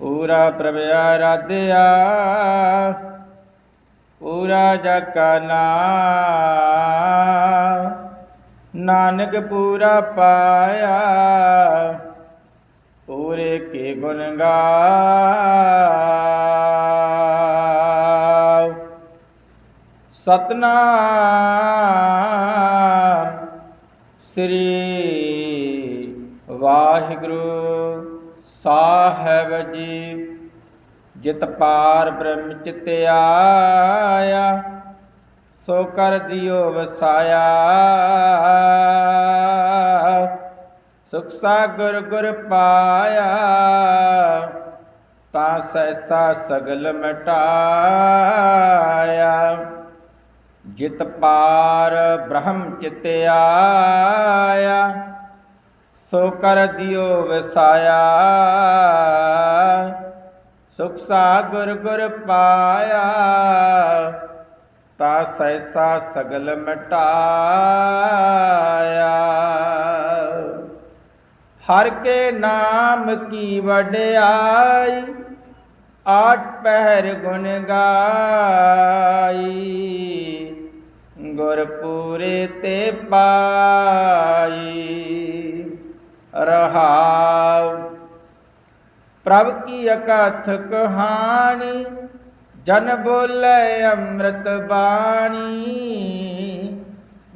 ਪੂਰਾ ਪ੍ਰਭ ਆਰਾਧਿਆ ਪੂਰਾ ਜਗ ਨਾਮ ਨਾਨਕ ਪੂਰਾ ਪਾਇਆ, ਪੂਰੇ ਕੇ ਗੁਣ ਗਾਓ। ਸਤਨਾਮ ਸ੍ਰੀ ਵਾਹਿਗੁਰੂ, ਸਾਹਿਬ ਜੀ, ਜਿਤ ਪਾਰ ਬ੍ਰਹਮ ਚਿਤਿਆਇਆ ਸੋ ਕਰ ਦਿਓ ਵਸਾਇਆ। ਸੁਖ ਸਾਗਰ ਗੁਰ ਪਾਇਆ, ਤਾਂ ਸੈਸਾ ਸਗਲ ਮਟਾਇਆ। ਜਿਤ ਪਾਰ ਬ੍ਰਹਮ ਚਿਤਿਆਇਆ ਸੋ ਕਰ ਦਿਓ ਵਸਾਇਆ। ਸੁਖ ਸਾਗਰ ਗੁਰ ਪਾਇਆ। ਤਾ ਸੈਸਾ ਸਗਲ ਮਟਾਇਆ। ਹਰ ਕੇ ਨਾਮ ਕੀ ਵਡਿਆਈ, ਆਠ ਪਹਿਰ ਗੁਣ ਗਾਈ। ਗੁਰ ਪੂਰੇ ਤੇ ਪਾਈ। ਰਹਾਉ। ਪ੍ਰਭ ਕੀ ਅਕਥ ਕਹਾਣੀ, ਜਨ ਬੋਲੇ ਅੰਮ੍ਰਿਤ ਬਾਣੀ।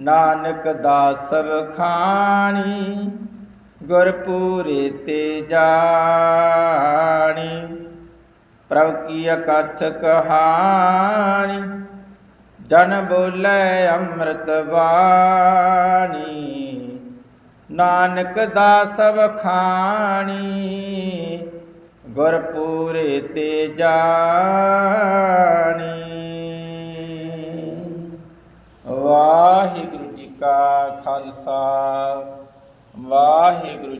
ਨਾਨਕ ਦਾਸ ਸਭ ਖਾਣੀ ਗੁਰ ਪੂਰੇ ਤੇ ਜਾਣੀ। ਪ੍ਰਭ ਕੀ ਅਕਥ ਕਹਾਣੀ, ਜਨ ਬੋਲੇ ਅੰਮ੍ਰਿਤ ਬਾਣੀ। ਨਾਨਕ ਦਾ ਸਭ ਖਾਣੀ ਗੁਰ ਪੂਰੇ ਤੇ ਜਾਣੀ। ਵਾਹਿਗੁਰੂ ਜੀ ਕਾ ਖਾਲਸਾ ਵਾਹਿਗੁਰੂ